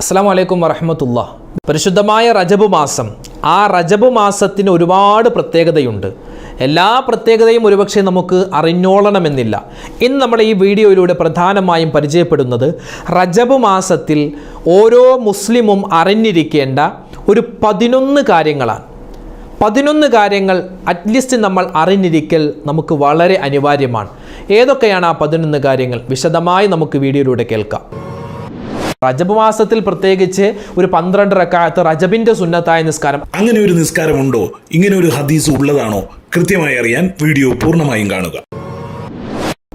അസ്സാം വലൈക്കും വറഹമത്തുള്ള. പരിശുദ്ധമായ റജബ് മാസം. ആ റജബ് മാസത്തിന് ഒരുപാട് പ്രത്യേകതയുണ്ട്. എല്ലാ പ്രത്യേകതയും ഒരുപക്ഷെ നമുക്ക് അറിഞ്ഞോളണമെന്നില്ല. ഇന്ന് നമ്മൾ ഈ വീഡിയോയിലൂടെ പ്രധാനമായും പരിചയപ്പെടുന്നത് റജബ് മാസത്തിൽ ഓരോ മുസ്ലിമും അറിഞ്ഞിരിക്കേണ്ട ഒരു പതിനൊന്ന് കാര്യങ്ങളാണ്. പതിനൊന്ന് കാര്യങ്ങൾ അറ്റ്ലീസ്റ്റ് നമ്മൾ അറിഞ്ഞിരിക്കൽ നമുക്ക് വളരെ അനിവാര്യമാണ്. ഏതൊക്കെയാണ് ആ പതിനൊന്ന് കാര്യങ്ങൾ? വിശദമായി നമുക്ക് വീഡിയോയിലൂടെ കേൾക്കാം. റജബ് മാസത്തിൽ പ്രത്യേകിച്ച് ഒരു പന്ത്രണ്ട് റക്കായത്ത് റജബിന്റെ സുന്നത്തായ നിസ്കാരം. അങ്ങനെ ഒരു നിസ്കാരമുണ്ടോ? ഇങ്ങനെ ഒരു ഹദീസ് ഉള്ളതാണോ? കൃത്യമായി അറിയാൻ വീഡിയോ പൂർണമായും കാണുക.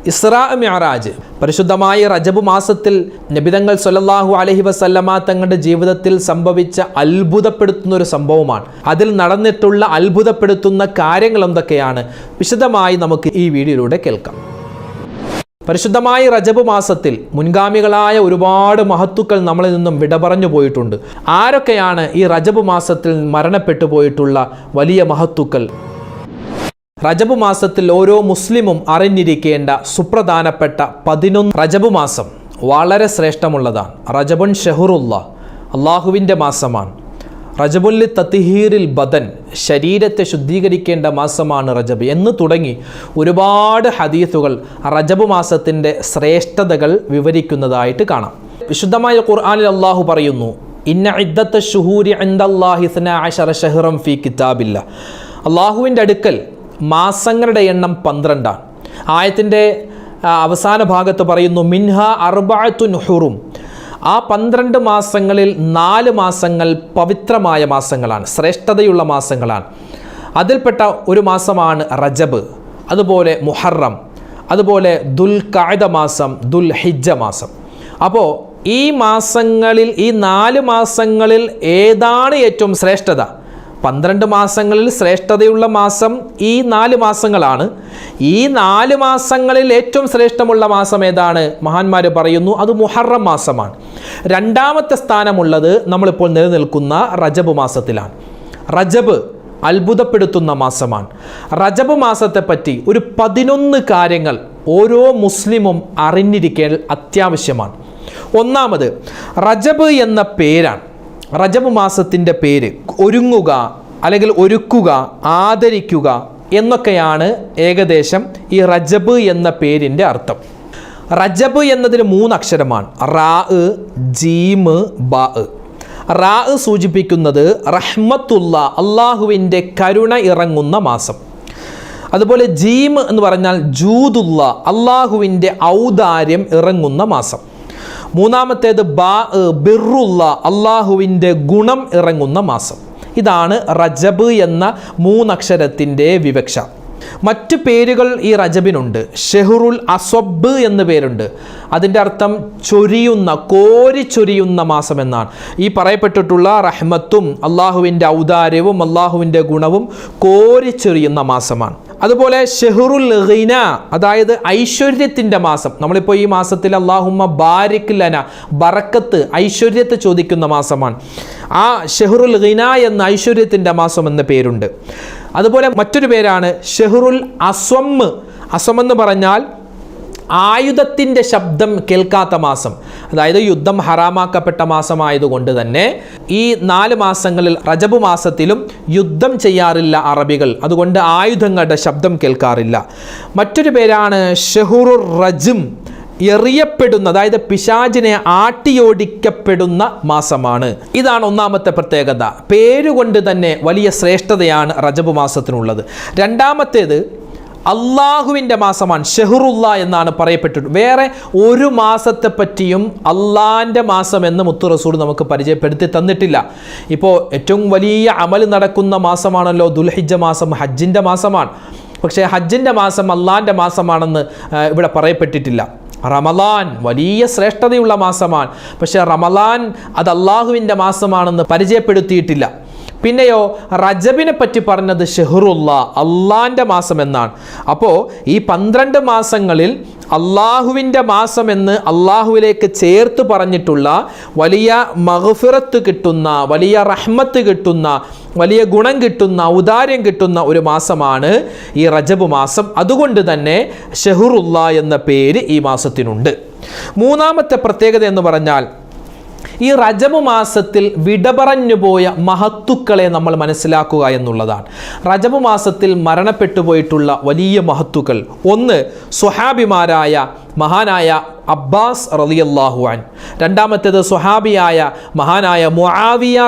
ഇസ്രാ മിഅറാജ്. പരിശുദ്ധമായ റജബ് മാസത്തിൽ നബിതങ്ങൾ സൊല്ലാഹു അലഹി വസല്ലമ തങ്ങളുടെ ജീവിതത്തിൽ സംഭവിച്ച അത്ഭുതപ്പെടുത്തുന്ന ഒരു സംഭവമാണ്. അതിൽ നടന്നിട്ടുള്ള അത്ഭുതപ്പെടുത്തുന്ന കാര്യങ്ങൾ എന്തൊക്കെയാണ്? വിശദമായി നമുക്ക് ഈ വീഡിയോയിലൂടെ കേൾക്കാം. പരിശുദ്ധമായ റജബ് മാസത്തിൽ മുൻഗാമികളായ ഒരുപാട് മഹത്തുക്കൾ നമ്മളിൽ നിന്നും വിട പറഞ്ഞു പോയിട്ടുണ്ട്. ആരൊക്കെയാണ് ഈ റജബ് മാസത്തിൽ മരണപ്പെട്ടു പോയിട്ടുള്ള വലിയ മഹത്തുക്കൾ? റജബ് മാസത്തിൽ ഓരോ മുസ്ലിമും അറിഞ്ഞിരിക്കേണ്ട സുപ്രധാനപ്പെട്ട പതിനൊന്ന് റജബ് മാസം വളരെ ശ്രേഷ്ഠമുള്ളതാണ്. റജബുൻ ഷെഹുറുല്ല അള്ളാഹുവിന്റെ മാസമാണ്. റജബുല്ലി തത്തിഹീറിൽ ബദൻ ശരീരത്തെ ശുദ്ധീകരിക്കേണ്ട മാസമാണ് റജബ് എന്ന് തുടങ്ങി ഒരുപാട് ഹദീസുകൾ റജബ് മാസത്തിന്റെ ശ്രേഷ്ഠതകൾ വിവരിക്കുന്നതായിട്ട് കാണാം. വിശുദ്ധമായ ഖുർആാനിൽ അള്ളാഹു പറയുന്നു ഇന്ന ഇദ്ദത്ത് ഷുഹൂരി ഷഹ്റം ഫി കിതാബില്ല. അള്ളാഹുവിന്റെ അടുക്കൽ മാസങ്ങളുടെ എണ്ണം പന്ത്രണ്ടാണ്. ആയത്തിന്റെ അവസാന ഭാഗത്ത് പറയുന്നു മിൻഹ അർബാത്തുൻ ഹുറും. ആ പന്ത്രണ്ട് മാസങ്ങളിൽ നാല് മാസങ്ങൾ പവിത്രമായ മാസങ്ങളാണ് ശ്രേഷ്ഠതയുള്ള മാസങ്ങളാണ്. അതിൽപ്പെട്ട ഒരു മാസമാണ് റജബ് അതുപോലെ മുഹറം അതുപോലെ ദുൽ കായത മാസം ദുൽ ഹിജ്ജ മാസം. അപ്പോൾ ഈ മാസങ്ങളിൽ ഈ നാല് മാസങ്ങളിൽ ഏതാണ് ഏറ്റവും ശ്രേഷ്ഠത? പന്ത്രണ്ട് മാസങ്ങളിൽ ശ്രേഷ്ഠതയുള്ള മാസം ഈ നാല് മാസങ്ങളാണ്. ഈ നാല് മാസങ്ങളിൽ ഏറ്റവും ശ്രേഷ്ഠമുള്ള മാസം ഏതാണ്? മഹാന്മാർ പറയുന്നു അത് മുഹറം മാസമാണ്. രണ്ടാമത്തെ സ്ഥാനമുള്ളത് നമ്മളിപ്പോൾ നിലനിൽക്കുന്ന റജബ് മാസത്തിലാണ്. റജബ് അത്ഭുതപ്പെടുത്തുന്ന മാസമാണ്. റജബ് മാസത്തെപ്പറ്റി ഒരു പതിനൊന്ന് കാര്യങ്ങൾ ഓരോ മുസ്ലിമും അറിഞ്ഞിരിക്കേണ്ട അത്യാവശ്യമാണ്. ഒന്നാമത് റജബ് എന്ന പേരാണ്. റജബ് മാസത്തിന്റെ പേര് ഒരുങ്ങുക അല്ലെങ്കിൽ ഒരുക്കുക ആദരിക്കുക എന്നൊക്കെയാണ് ഏകദേശം ഈ റജബ് എന്ന പേരിന്റെ അർത്ഥം. റജബ് എന്നതിന് മൂന്ന് അക്ഷരമാണ് റാ ജീമ് ബാ. റാ സൂചിപ്പിക്കുന്നത് റഹ്മത്തുള്ള അള്ളാഹുവിന്റെ കരുണ ഇറങ്ങുന്ന മാസം. അതുപോലെ ജീം എന്ന് പറഞ്ഞാൽ ജൂദുള്ള അള്ളാഹുവിന്റെ ഔദാര്യം ഇറങ്ങുന്ന മാസം. മൂന്നാമത്തേത് ബാ ബിറുള്ള അള്ളാഹുവിന്റെ ഗുണം ഇറങ്ങുന്ന മാസം. ഇതാണ് റജബ് എന്ന മൂന്നക്ഷരത്തിന്റെ വിവക്ഷ. മറ്റു പേരുകൾ ഈ റജബിനുണ്ട്. ഷെഹുറുൽ അസ്വബ് എന്ന് പേരുണ്ട്. അതിന്റെ അർത്ഥം ചൊരിയുന്ന കോരി ചൊരിയുന്ന മാസം എന്നാണ്. ഈ പറയപ്പെട്ടിട്ടുള്ള റഹ്മത്തും അള്ളാഹുവിന്റെ ഔദാര്യവും അള്ളാഹുവിന്റെ ഗുണവും കോരി ചൊരിയുന്ന മാസമാണ്. അതുപോലെ ഷെഹുറുൽ ഹിന അതായത് ഐശ്വര്യത്തിന്റെ മാസം. നമ്മളിപ്പോൾ ഈ മാസത്തിൽ അള്ളാഹുമ്മ ബാരിക് ലന ബറക്കത്ത് ഐശ്വര്യത്തെ ചോദിക്കുന്ന മാസമാണ്. ആ ഷെഹുറുൽ ഹിന എന്ന ഐശ്വര്യത്തിന്റെ മാസം എന്ന പേരുണ്ട്. അതുപോലെ മറ്റൊരു പേരാണ് ഷെഹ്റുൽ അസ്വം. അസ്വം എന്ന് പറഞ്ഞാൽ ആയുധത്തിന്റെ ശബ്ദം കേൾക്കാത്ത മാസം. അതായത് യുദ്ധം ഹറാമാക്കപ്പെട്ട മാസമായതുകൊണ്ട് തന്നെ ഈ നാല് മാസങ്ങളിൽ റജബ് മാസത്തിലും യുദ്ധം ചെയ്യാറില്ല അറബികൾ. അതുകൊണ്ട് ആയുധങ്ങളുടെ ശബ്ദം കേൾക്കാറില്ല. മറ്റൊരു പേരാണ് ഷെഹുറുർ റജും. എറിയപ്പെടുന്ന അതായത് പിശാചിനെ ആട്ടിയോടിക്കപ്പെടുന്ന മാസമാണ്. ഇതാണ് ഒന്നാമത്തെ പ്രത്യേകത. പേരുകൊണ്ട് തന്നെ വലിയ ശ്രേഷ്ഠതയാണ് റജബ് മാസത്തിനുള്ളത്. രണ്ടാമത്തേത് അള്ളാഹുവിന്റെ മാസമാണ് ഷെഹറുല്ല എന്നാണ് പറയപ്പെട്ടിട്ട് വേറെ ഒരു മാസത്തെ പറ്റിയും അള്ളാന്റെ മാസം എന്ന് മുത്തു റസൂൽ നമുക്ക് പരിചയപ്പെടുത്തി തന്നിട്ടില്ല. ഇപ്പോൾ ഏറ്റവും വലിയ അമൽ നടക്കുന്ന മാസമാണല്ലോ ദുൽഹിജ മാസം ഹജ്ജിന്റെ മാസമാണ്. പക്ഷേ ഹജ്ജിന്റെ മാസം അള്ളാന്റെ മാസമാണെന്ന് ഇവിടെ പറയപ്പെട്ടിട്ടില്ല. റമലാൻ വലിയ ശ്രേഷ്ഠതയുള്ള മാസമാണ്. പക്ഷേ റമലാൻ അത് അള്ളാഹുവിന്റെ മാസമാണെന്ന് പരിചയപ്പെടുത്തിയിട്ടില്ല. പിന്നെയോ റജബിനെ പറ്റി പറഞ്ഞത് ഷെഹറുല്ല അള്ളാന്റെ മാസം എന്നാണ്. അപ്പോൾ ഈ പന്ത്രണ്ട് മാസങ്ങളിൽ അള്ളാഹുവിന്റെ മാസം എന്ന് അള്ളാഹുവിലേക്ക് ചേർത്ത് പറഞ്ഞിട്ടുള്ള വലിയ മഹഫിറത്ത് കിട്ടുന്ന വലിയ റഹ്മത്ത് കിട്ടുന്ന വലിയ ഗുണം കിട്ടുന്ന ഔദാര്യം കിട്ടുന്ന ഒരു മാസമാണ് ഈ റജബ് മാസം. അതുകൊണ്ട് തന്നെ ഷെഹറുല്ല എന്ന പേര് ഈ മാസത്തിനുണ്ട്. മൂന്നാമത്തെ പ്രത്യേകത എന്ന് പറഞ്ഞാൽ ഈ റജബ് മാസത്തിൽ വിട പറഞ്ഞു പോയ മഹത്തുക്കളെ നമ്മൾ മനസ്സിലാക്കുക എന്നുള്ളതാണ്. റജബ് മാസത്തിൽ മരണപ്പെട്ടു പോയിട്ടുള്ള വലിയ മഹത്തുക്കൾ. ഒന്ന് സ്വഹാബിമാരായ മഹാനായ അബ്ബാസ് റളിയല്ലാഹു അൻ രണ്ടാമത്തേത് സുഹാബിയായ മഹാനായ മുആവിയ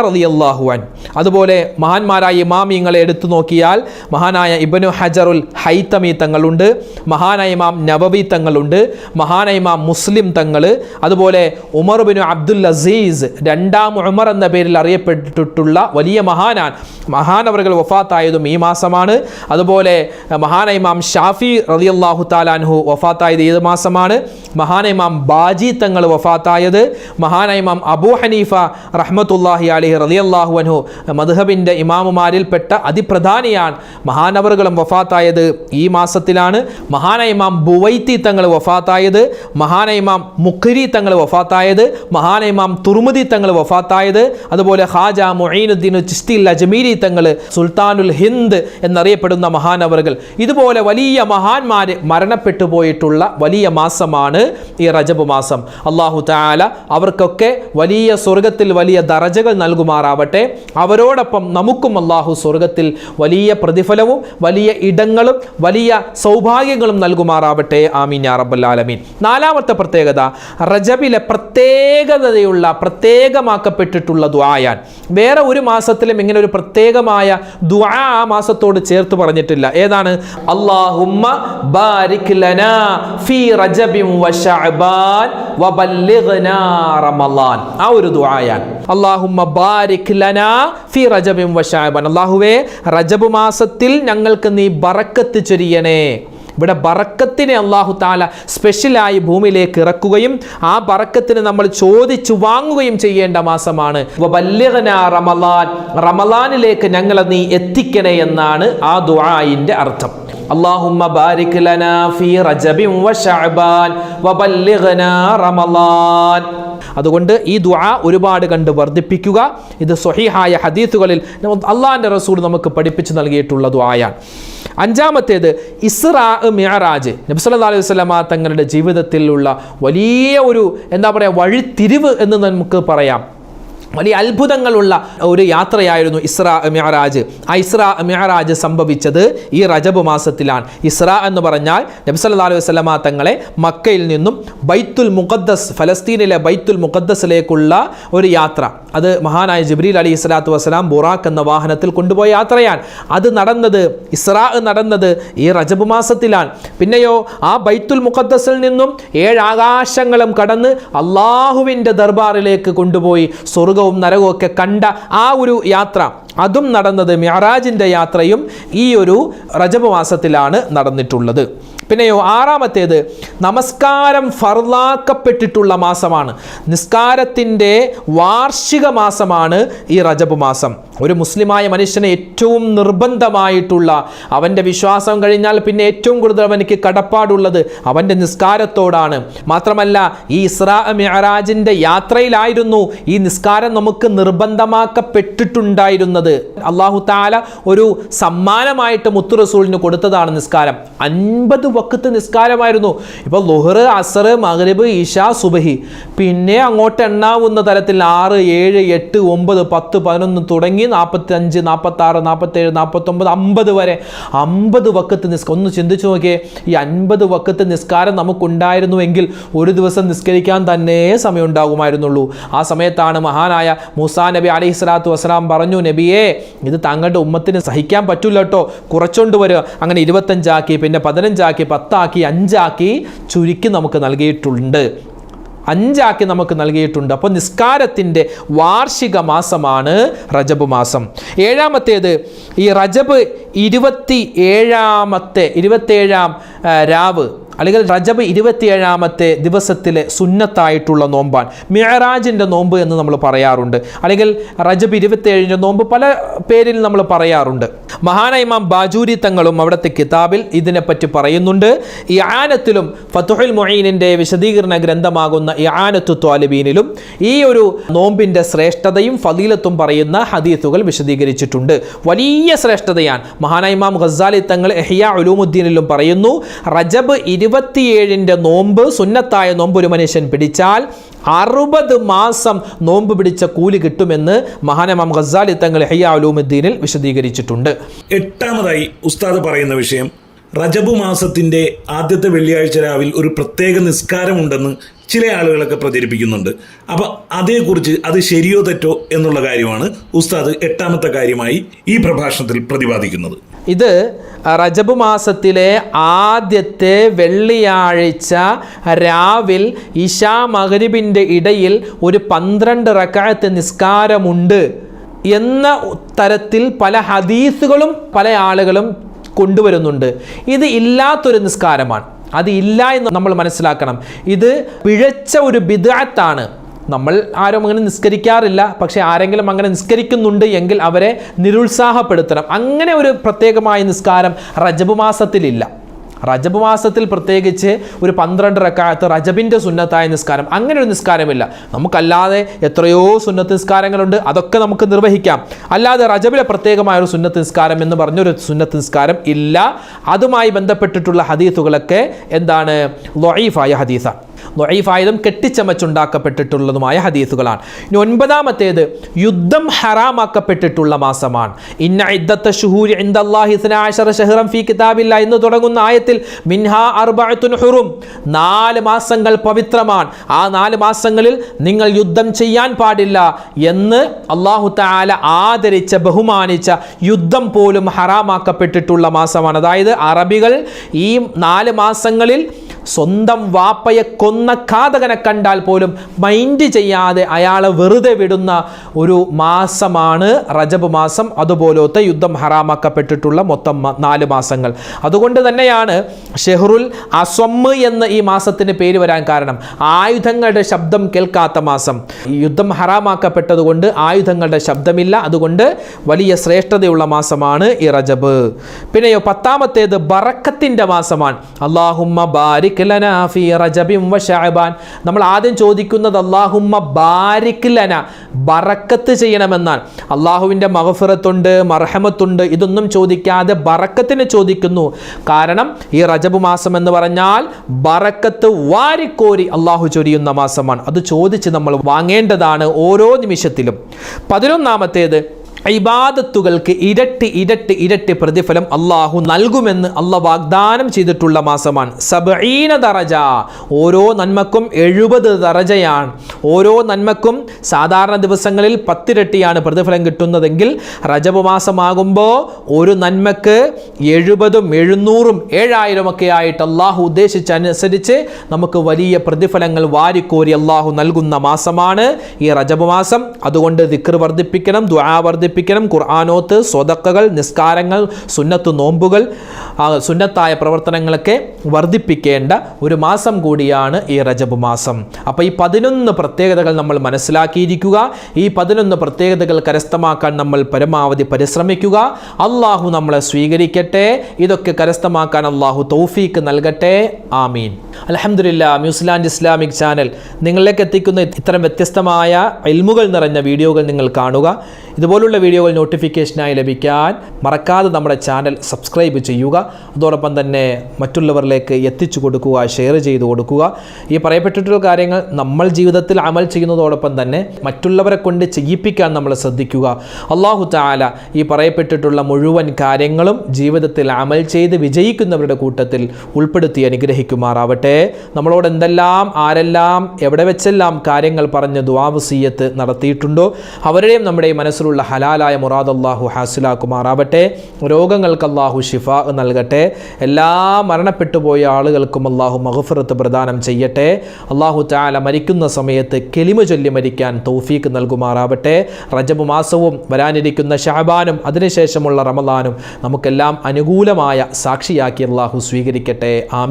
അൻ അതുപോലെ മഹാന്മാരായ ഇമാമിയങ്ങളെ എടുത്തു നോക്കിയാൽ മഹാനായ ഇബനു ഹജറുൽ ഹൈത്തമി തങ്ങളുണ്ട് മഹാനായ ഇമാം നബവി തങ്ങളുണ്ട് മഹാനായ ഇമാം മുസ്ലിം തങ്ങൾ അതുപോലെ ഉമർ ബിനു അബ്ദുൽ അസീസ് രണ്ടാം ഉമർ എന്ന പേരിൽ അറിയപ്പെട്ടിട്ടുള്ള വലിയ മഹാനാൻ മഹാനവറുകൾ വഫാത്തായതും ഈ മാസമാണ്. അതുപോലെ മഹാനായ ഇമാം ഷാഫി റളിയല്ലാഹു താലാൻഹു വഫാത്തായത് ഏത് മാസമാണ്. മഹാന ഇമാം ബാജി തങ്ങൾ വഫാത്തായത്. മഹാനൈമാം അബൂ ഹനീഫ റഹ്മത്തുല്ലാഹി അലിഹി റളിയല്ലാഹു അൻഹു മധുഹബിന്റെ ഇമാമുമാരിൽപ്പെട്ട അതിപ്രധാനിയാണ് മഹാനവറുകളും വഫാത്തായത് ഈ മാസത്തിലാണ്. മഹാനൈമാം ബുവൈത്തി തങ്ങൾ വഫാത്തായത്. മഹാനൈമാം മുഖരി തങ്ങൾ വഫാത്തായത്. മഹാനൈമാം തുർമുദി തങ്ങൾ വഫാത്തായത്. അതുപോലെ ഹാജ മൊയ്നുദ്ദീൻ ചിസ്തിൽ അജ്മീരി തങ്ങൾ സുൽത്താനുൽ ഹിന്ദ് എന്നറിയപ്പെടുന്ന മഹാനവറുകൾ. ഇതുപോലെ വലിയ മഹാന്മാർ മരണപ്പെട്ടു പോയിട്ടുള്ള വലിയ മാസമാണ് ഈ റജബ് മാസം. അള്ളാഹു താല അവർക്കൊക്കെ വലിയ സ്വർഗത്തിൽ വലിയ ദറജകൾ നൽകുമാറാവട്ടെ. അവരോടൊപ്പം നമുക്കും അള്ളാഹു സ്വർഗത്തിൽ വലിയ പ്രതിഫലവും വലിയ ഇടങ്ങളും വലിയ സൗഭാഗ്യങ്ങളും നൽകുമാറാവട്ടെ. ആമീൻ യാ നാലാമത്തെ പ്രത്യേകത റജബിലെ പ്രത്യേകതയുള്ള പ്രത്യേകമാക്കപ്പെട്ടിട്ടുള്ള ദ്വായാൻ വേറെ ഒരു മാസത്തിലും ഇങ്ങനെ ഒരു പ്രത്യേകമായ ദ്വാ ആ മാസത്തോട് ചേർത്ത് പറഞ്ഞിട്ടില്ല. ഏതാണ്? അള്ളാഹുമ്മ ബാരിക് ലനാ ഫീ വബല്ലിഗ്നാ റമളാൻ. ആ ഒരു ദുആയാണ്. അല്ലാഹുമ്മ ബാരിക് ലനാ അല്ലാഹുവേ റജബ് മാസത്തിൽ ഞങ്ങൾക്ക് നീ ബറക്കത്ത് ചൊരിയണേ. ഇവിടെ ബറക്കത്തിനെ അള്ളാഹു താല സ്പെഷ്യലായി ഭൂമിയിലേക്ക് ഇറക്കുകയും ആ ബറക്കത്തിന് നമ്മൾ ചോദിച്ചു വാങ്ങുകയും ചെയ്യേണ്ട മാസമാണ്. വബല്ലിഗ്നാ റമളാൻ. റമളാനിലേക്ക് ഞങ്ങളെ നീ എത്തിക്കണേ എന്നാണ് ആ ദുആയിന്റെ അർത്ഥം. اللهم بارك لنا في رجب وشعبان وبلغنا رمضان അതുകൊണ്ട് ഈ ദുആ ഒരുപാട് കണ്ട് വർദ്ധിപ്പിക്കുക ഇത് സ്വഹീഹായ ഹദീത്തുകളിൽ അള്ളാഹിൻ്റെ റസൂൽ നമുക്ക് പഠിപ്പിച്ചു നൽകിയിട്ടുള്ള ദുആയാണ് അഞ്ചാമത്തേത് ഇസ്രാ മിയറാജ് നബ്സല്ലാ അലൈഹി സ്വലമ തങ്ങളുടെ ജീവിതത്തിലുള്ള വലിയ ഒരു എന്താ പറയുക വഴിത്തിരിവ് എന്ന് നമുക്ക് പറയാം വലിയ അത്ഭുതങ്ങളുള്ള ഒരു യാത്രയായിരുന്നു ഇസ്ര മിഹറാജ് ആ ഇസ്ര മിഹറാജ് സംഭവിച്ചത് ഈ റജബ് മാസത്തിലാണ്. ഇസ്ര എന്ന് പറഞ്ഞാൽ നബ്സല്ലാ അലൈഹി വസ്ലമ തങ്ങളെ മക്കയിൽ നിന്നും ബൈത്തുൽ മുഖദ്ദസ് ഫലസ്തീനിലെ ബൈത്തുൽ മുഖദ്ദസിലേക്കുള്ള ഒരു യാത്ര. അത് മഹാനായ ജിബ്രീൽ അലി ഇസ്ലാത്തു വസ്സലാം ബുറാഖ് എന്ന വാഹനത്തിൽ കൊണ്ടുപോയ യാത്രയാണ്. അത് നടന്നത് ഇസ്ര നടന്നത് ഈ റജബ് മാസത്തിലാണ്. പിന്നെയോ ആ ബൈത്തുൽ മുഖദ്ദസിൽ നിന്നും ഏഴ് ആകാശങ്ങളും കടന്ന് അള്ളാഹുവിന്റെ ദർബാറിലേക്ക് കൊണ്ടുപോയി സ്വർഗവും നരകവും ഒക്കെ കണ്ട ആ ഒരു യാത്ര. അതും നടന്നത് മിയറാജിന്റെ യാത്രയും ഈ ഒരു റജബ് മാസത്തിലാണ് നടന്നിട്ടുള്ളത്. പിന്നെയോ ആറാമത്തേത് നമസ്കാരം ഫർലാക്കപ്പെട്ടിട്ടുള്ള മാസമാണ്. നിസ്കാരത്തിന്റെ വാർഷിക മാസമാണ് ഈ റജബ് മാസം. ഒരു മുസ്ലിമായ മനുഷ്യന് ഏറ്റവും നിർബന്ധമായിട്ടുള്ള അവന്റെ വിശ്വാസം കഴിഞ്ഞാൽ പിന്നെ ഏറ്റവും കൂടുതൽ അവനിക്ക് കടപ്പാടുള്ളത് അവന്റെ നിസ്കാരത്തോടാണ്. മാത്രമല്ല ഈ ഇസ്രാ മെഹറാജിന്റെ യാത്രയിലായിരുന്നു ഈ നിസ്കാരം നമുക്ക് നിർബന്ധമാക്കപ്പെട്ടിട്ടുണ്ടായിരുന്നത്. അള്ളാഹു താല ഒരു സമ്മാനമായിട്ട് മുത്തു റസൂലിന് കൊടുത്തതാണ് നിസ്കാരം. അൻപത് വക്കത്ത് നിസ്കാരമായിരുന്നു. ഇപ്പോൾ ലുഹർ അസർ മഗ്രിബ് ഇഷ സുബഹി. പിന്നെ അങ്ങോട്ട് എണ്ണാവുന്ന തരത്തിൽ ആറ് ഏഴ് എട്ട് ഒമ്പത് പത്ത് പതിനൊന്ന് തുടങ്ങി നാൽപ്പത്തി അഞ്ച് നാൽപ്പത്തി ആറ് നാൽപ്പത്തേഴ് നാൽപ്പത്തൊമ്പത് അമ്പത് വരെ. അമ്പത് വക്കത്ത് നിസ്ക ഒന്ന് ചിന്തിച്ചു നോക്കിയേ ഈ അൻപത് വക്കത്ത് നിസ്കാരം നമുക്കുണ്ടായിരുന്നുവെങ്കിൽ ഒരു ദിവസം നിസ്കരിക്കാൻ തന്നെ സമയം ഉണ്ടാകുമായിരുന്നുള്ളൂ ആ സമയത്താണ് മഹാനായ മുസാ നബി അലൈഹി സ്വലാത്തു വസ്സലാം പറഞ്ഞു നബിയെ ഇത് താങ്കളുടെ ഉമ്മത്തിന് സഹിക്കാൻ പറ്റില്ല കേട്ടോ കുറച്ചുകൊണ്ട് വരിക അങ്ങനെ ഇരുപത്തഞ്ചാക്കി പിന്നെ പതിനഞ്ചാക്കി പത്താക്കി അഞ്ചാക്കി ചുരുക്കി നമുക്ക് നൽകിയിട്ടുണ്ട്. അഞ്ചാക്കി നമുക്ക് നൽകിയിട്ടുണ്ട്. അപ്പോൾ നിസ്കാരത്തിന്റെ വാർഷിക മാസമാണ് റജബ് മാസം. ഏഴാമത്തേത് ഈ റജബ് ഇരുപത്തി ഏഴാമത്തെ ഇരുപത്തേഴാം രാവ് അല്ലെങ്കിൽ റജബ് ഇരുപത്തിയേഴാമത്തെ ദിവസത്തിലെ സുന്നത്തായിട്ടുള്ള നോമ്പാണ്. മിഹറാജിന്റെ നോമ്പ് എന്ന് നമ്മൾ പറയാറുണ്ട്. അല്ലെങ്കിൽ റജബ് ഇരുപത്തിയേഴിന്റെ നോമ്പ് പല പേരിൽ നമ്മൾ പറയാറുണ്ട്. മഹാന ഇമാം ബാജൂരി തങ്ങളും അവിടുത്തെ കിതാബിൽ ഇതിനെപ്പറ്റി പറയുന്നുണ്ട്. ഈ ആനത്തിലും ഫത്തുഹുൽ മൊയ്നിന്റെ വിശദീകരണ ഗ്രന്ഥമാകുന്ന ഈ ആനത്തു ത്വാലിബീനിലും ഈ ഒരു നോമ്പിന്റെ ശ്രേഷ്ഠതയും ഫതീലത്തും പറയുന്ന ഹദീത്തുകൾ വിശദീകരിച്ചിട്ടുണ്ട്. വലിയ ശ്രേഷ്ഠതയാണ്. മഹാന ഇമാം ഖസാലി തങ്ങൾ എഹിയ ഉലൂമുദ്ദീനിലും പറയുന്നു റജബ് ഇരുപത്തിയേഴിന്റെ നോമ്പ് സുന്നത്തായ നോമ്പ് ഒരു മനുഷ്യൻ പിടിച്ചാൽ അറുപത് മാസം നോമ്പ് പിടിച്ച കൂലി കിട്ടുമെന്ന് മഹാനമാം ഖസാലി തങ്ങൾ ഹയ്യാലുമുദ്ദീനിൽ വിശദീകരിച്ചിട്ടുണ്ട്. എട്ടാമതായി ഉസ്താദ് പറയുന്ന വിഷയം റജബ് മാസത്തിന്റെ ആദ്യത്തെ വെള്ളിയാഴ്ച രാവിൽ ഒരു പ്രത്യേക നിസ്കാരമുണ്ടെന്ന് ചില ആളുകളൊക്കെ പ്രചരിപ്പിക്കുന്നുണ്ട്. അപ്പൊ അതേക്കുറിച്ച് അത് ശരിയോ തെറ്റോ എന്നുള്ള കാര്യമാണ് ഉസ്താദ് എട്ടാമത്തെ കാര്യമായി ഈ പ്രഭാഷണത്തിൽ പ്രതിപാദിക്കുന്നത്. ഇത് റജബ് മാസത്തിലെ ആദ്യത്തെ വെള്ളിയാഴ്ച രാവിൽ ഇഷാ മഹരിബിന്റെ ഇടയിൽ ഒരു പന്ത്രണ്ട് റക്കായത്ത് നിസ്കാരമുണ്ട് എന്ന തരത്തിൽ പല ഹദീസുകളും പല ആളുകളും കൊണ്ടുവരുന്നുണ്ട്. ഇത് ഇല്ലാത്തൊരു നിസ്കാരമാണ്. അത് ഇല്ല എന്ന് നമ്മൾ മനസ്സിലാക്കണം. ഇത് പിഴച്ച ഒരു ബിദാത്താണ് നമ്മൾ ആരും അങ്ങനെ നിസ്കരിക്കാറില്ല പക്ഷേ ആരെങ്കിലും അങ്ങനെ നിസ്കരിക്കുന്നുണ്ട് എങ്കിൽ അവരെ നിരുത്സാഹപ്പെടുത്തണം. അങ്ങനെ ഒരു പ്രത്യേകമായ നിസ്കാരം റജബ് മാസത്തിലില്ല. റജബ് മാസത്തിൽ പ്രത്യേകിച്ച് ഒരു പന്ത്രണ്ട് റക്കാലത്ത് റജബിന്റെ സുന്നത്തായ നിസ്കാരം അങ്ങനെ ഒരു നിസ്കാരമില്ല. നമുക്കല്ലാതെ എത്രയോ സുന്നത്ത് നിസ്കാരങ്ങളുണ്ട് അതൊക്കെ നമുക്ക് നിർവഹിക്കാം. അല്ലാതെ റജബിലെ പ്രത്യേകമായ ഒരു സുന്നത്ത് നിസ്കാരം എന്ന് പറഞ്ഞൊരു സുന്നത്ത് നിസ്കാരം ഇല്ല. അതുമായി ബന്ധപ്പെട്ടിട്ടുള്ള ഹദീസുകളൊക്കെ എന്താണ്? ലൊയീഫായ ഹദീസാണ്. ലൊയീഫായതും കെട്ടിച്ചമച്ചുണ്ടാക്കപ്പെട്ടിട്ടുള്ളതുമായ ഹദീസുകളാണ്. ഇനി ഒൻപതാമത്തേത് യുദ്ധം ഹറാമാക്കപ്പെട്ടിട്ടുള്ള മാസമാണ്. ഇന്ന ഇദ്ദത്തെ ഷുഹൂരി ഷഹ്റൻ ഫീ കിതാബില്ല എന്ന് തുടങ്ങുന്ന ആയത്തിൽ മിൻഹാ അർബഅത്തുൻ ഹുറും. നാല് മാസങ്ങൾ പവിത്രമാണ്. ആ നാല് മാസങ്ങളിൽ നിങ്ങൾ യുദ്ധം ചെയ്യാൻ പാടില്ല എന്ന് അള്ളാഹു താല ആദരിച്ച ബഹുമാനിച്ച യുദ്ധം പോലും ഹറാമാക്കപ്പെട്ടിട്ടുള്ള മാസമാണ്. അതായത് അറബികൾ ഈ നാല് മാസങ്ങളിൽ സ്വന്തം വാപ്പയെ കൊന്ന ഘാതകനെ കണ്ടാൽ പോലും മൈൻഡ് ചെയ്യാതെ അയാളെ വെറുതെ വിടുന്ന ഒരു മാസമാണ് റജബ് മാസം. അതുപോലത്തെ യുദ്ധം ഹറാമാക്കപ്പെട്ടിട്ടുള്ള മൊത്തം നാല് മാസങ്ങൾ. അതുകൊണ്ട് തന്നെയാണ് ഷെഹ്റുൽ അസ്വമ്മ് എന്ന് ഈ മാസത്തിന് പേര് വരാൻ കാരണം. ആയുധങ്ങളുടെ ശബ്ദം കേൾക്കാത്ത മാസം. യുദ്ധം ഹറാമാക്കപ്പെട്ടതുകൊണ്ട് ആയുധങ്ങളുടെ ശബ്ദമില്ല. അതുകൊണ്ട് വലിയ ശ്രേഷ്ഠതയുള്ള മാസമാണ് ഈ റജബ്. പിന്നെയോ പത്താമത്തേത് ബറക്കത്തിന്റെ മാസമാണ്. അള്ളാഹുമ്മ ബാരിക് ലന ഫീ റജബിം വ ഷഅബാൻ. നമ്മൾ ആദ്യം ചോദിക്കുന്നത് അള്ളാഹുമ്മ ബാരിക് ലന ബറക്കത്ത് ചെയ്യണമെന്നാണ്. അള്ളാഹുവിന്റെ മഹഫിറത്തുണ്ട് മർഹമത്തുണ്ട് ഇതൊന്നും ചോദിക്കാതെ ബറക്കത്തിന് ചോദിക്കുന്നു. കാരണം ഈ റജബ് മാസം എന്ന് പറഞ്ഞാൽ ബറക്കത്ത് വാരിക്കോരി അള്ളാഹു ചൊരിയുന്ന മാസമാണ്. അത് ചോദിച്ച് നമ്മൾ വാങ്ങേണ്ടതാണ് ഓരോ നിമിഷത്തിലും. പതിനൊന്നാമത്തേത് ഇബാദത്തുകൾക്ക് ഇരട്ടി ഇരട്ടി ഇരട്ടി പ്രതിഫലം അള്ളാഹു നൽകുമെന്ന് അള്ള വാഗ്ദാനം ചെയ്തിട്ടുള്ള മാസമാണ്. സബീന ദറജ. ഓരോ നന്മക്കും എഴുപത് ദറജയാണ്. ഓരോ നന്മക്കും സാധാരണ ദിവസങ്ങളിൽ പത്തിരട്ടിയാണ് പ്രതിഫലം കിട്ടുന്നതെങ്കിൽ റജബ് മാസമാകുമ്പോൾ ഒരു നന്മക്ക് എഴുപതും എഴുന്നൂറും ഏഴായിരം ഒക്കെ ആയിട്ട് അള്ളാഹു ഉദ്ദേശിച്ചനുസരിച്ച് നമുക്ക് വലിയ പ്രതിഫലങ്ങൾ വാരിക്കോരി അള്ളാഹു നൽകുന്ന മാസമാണ് ഈ റജബ് മാസം. അതുകൊണ്ട് ദിക്ർ വർദ്ധിപ്പിക്കണം ദ്വാ വർദ്ധിപ്പിക്കണം. ഖുർആാനോത്ത് സ്വതക്കകൾ നിസ്കാരങ്ങൾ സുന്നത്ത് നോമ്പുകൾ സുന്നത്തായ പ്രവർത്തനങ്ങളൊക്കെ വർദ്ധിപ്പിക്കേണ്ട ഒരു മാസം കൂടിയാണ് ഈ റജബ് മാസം. അപ്പോൾ ഈ പതിനൊന്ന് പ്രത്യേകതകൾ നമ്മൾ മനസ്സിലാക്കിയിരിക്കുക. ഈ പതിനൊന്ന് പ്രത്യേകതകൾ കരസ്ഥമാക്കാൻ നമ്മൾ പരമാവധി പരിശ്രമിക്കുക. അള്ളാഹു നമ്മളെ സ്വീകരിക്കട്ടെ. ഇതൊക്കെ കരസ്ഥമാക്കാൻ അള്ളാഹു തൗഫീക്ക് നൽകട്ടെ. ആമീൻ. അലഹമില്ല ന്യൂസിലാൻഡ് ഇസ്ലാമിക് ചാനൽ നിങ്ങളിലേക്ക് എത്തിക്കുന്ന ഇത്തരം വ്യത്യസ്തമായ എൽമുകൾ നിറഞ്ഞ വീഡിയോകൾ നിങ്ങൾ കാണുക. ഇതുപോലുള്ള വീഡിയോകൾ നോട്ടിഫിക്കേഷനായി ലഭിക്കാൻ മറക്കാതെ നമ്മുടെ ചാനൽ സബ്സ്ക്രൈബ് ചെയ്യുക. അതോടൊപ്പം തന്നെ മറ്റുള്ളവരിലേക്ക് എത്തിച്ചു കൊടുക്കുക ഷെയർ ചെയ്തു കൊടുക്കുക. ഈ പറയപ്പെട്ടിട്ടുള്ള കാര്യങ്ങൾ നമ്മൾ ജീവിതത്തിൽ അമൽ ചെയ്യുന്നതോടൊപ്പം തന്നെ മറ്റുള്ളവരെ കൊണ്ട് ചെയ്യിപ്പിക്കാൻ നമ്മൾ ശ്രദ്ധിക്കുക. അള്ളാഹു താല ഈ പറയപ്പെട്ടിട്ടുള്ള മുഴുവൻ കാര്യങ്ങളും ജീവിതത്തിൽ അമൽ ചെയ്ത് വിജയിക്കുന്നവരുടെ കൂട്ടത്തിൽ ഉൾപ്പെടുത്തി അനുഗ്രഹിക്കുമാറാവട്ടെ. നമ്മളോട് എന്തെല്ലാം ആരെല്ലാം എവിടെ വെച്ചെല്ലാം കാര്യങ്ങൾ പറഞ്ഞ് ദ്വാവസീയത്ത് നടത്തിയിട്ടുണ്ടോ അവരുടെയും നമ്മുടെയും ഈ മനസ്സിലുള്ള ഹലാലായ മുറാദ് അള്ളാഹു ഹാസിലാക്കുമാറാവട്ടെ രോഗങ്ങൾക്ക് അള്ളാഹു ഷിഫ നൽകട്ടെ എല്ലാ മരണപ്പെട്ടുപോയ ആളുകൾക്കും അള്ളാഹു മഹഫറത്ത് പ്രദാനം ചെയ്യട്ടെ അള്ളാഹു ചാല മരിക്കുന്ന സമയത്ത് കെലിമ ചൊല്ലി മരിക്കാൻ തൗഫീക്ക് നൽകുമാറാവട്ടെ റജബ് മാസവും വരാനിരിക്കുന്ന ഷഹബാനും അതിനുശേഷമുള്ള റമദാനും നമുക്കെല്ലാം അനുകൂലമായ സാക്ഷിയാക്കി അള്ളാഹു സ്വീകരിക്കട്ടെ. ആമീൻ.